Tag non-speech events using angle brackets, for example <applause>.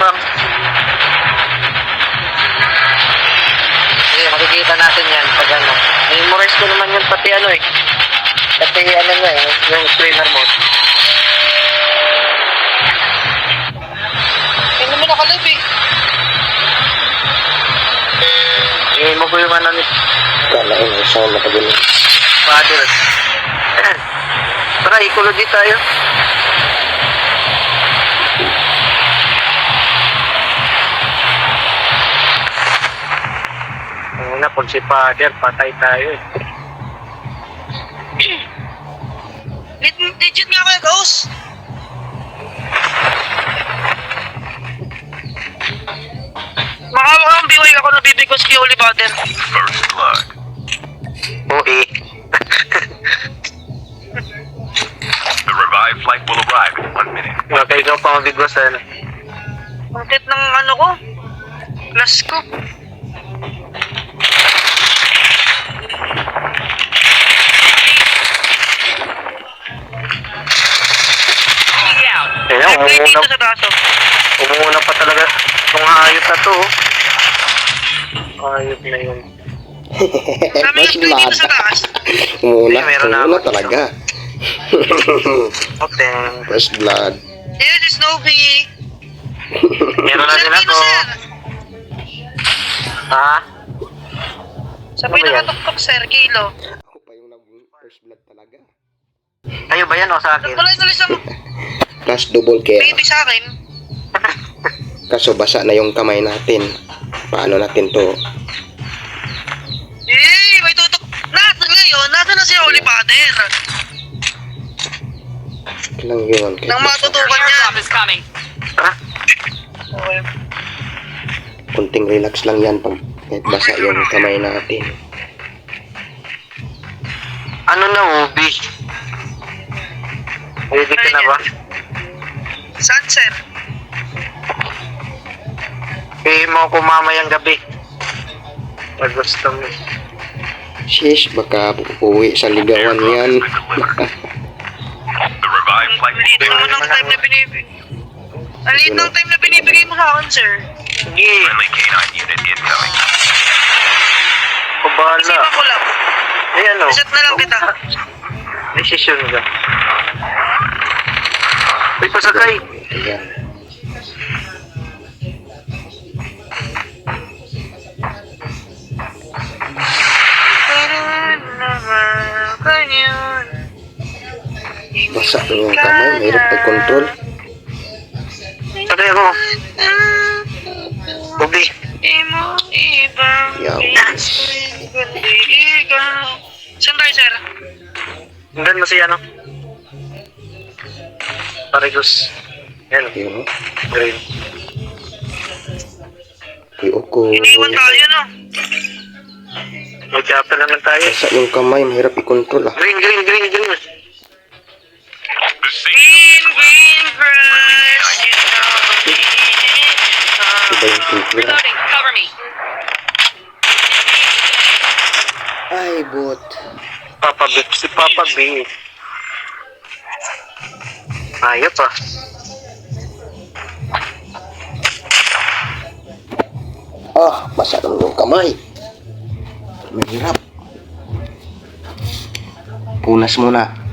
Pam. Sige, makikita natin yan pag ano. Memorize ko naman yun pati ano eh. Pati ano nga eh, yung screener mo. Hindi naman nakalive eh. Eh, mo ko yung ano ni Kala ko na siya matagal. Father. <clears throat> Tara, ecology tayo. Pag si Father, patay tayo eh. Leg- Legit nga kaya, Ghost. Makawakang biway ako nabibigwas kay Holy Father. First blood. Oo eh. The revived flight will arrive in one minute. Baka ikaw pa. Ang tit ng ano ko. Plus ko. Umuna, dito sa taso. umuna pa talaga itong hayop na to. Hayop na yun. First nag-play dito sa taas. <laughs> Umuna, meron na umuna ako. talaga. <laughs> Okay. First blood. This is Snowy. Meron na din ako. Ha? Sa Ano pinakatuktok, sir, kilo. Ako pa yung nag-first blood talaga. Kayo ba yan o sa akin? Nagbalay tuloy sa Plus double care. baby sa akin. Kaso basa na yung kamay natin. Paano natin to? Eh, may tutok. Nasa ngayon, nasa na si Holy Father. Kailang yun. Kahit Nang matutukan niya. Tara. Okay. kunting relax lang yan pag kahit basa yung kamay natin. Ano na, Ubi? Ready ka na ba? Saan, sir? Pay mo ako mamayang gabi. Pag gusto mo. Shish, baka uuwi sa ligawan yan. Ang liit naman ng time na binibigay. Ang liit ng time na binibigay mo sa akin, sir. Sige, kubala. Isipan ko lang. Ayan o. Reset na lang kita. Desisyon ka. Uy, pasakay. Basa yung kamay, mahirap pag-control. Sakay ako. Ibang Yaw. Saan tayo, sir? Hanggang mo si ano? Parigos. Yan. Yun, no? Green. Kuy Oko. Iniwan tayo, no? Mag-chapter naman tayo. Basa yung kamay, mahirap i-control ah. Green, green, green, green. Green, green grass. Iba yung cover me. Ay, bot. Papa B. Si Papa B. Ayop ah. Ah, naman yung kamay. Mahirap. Punas muna.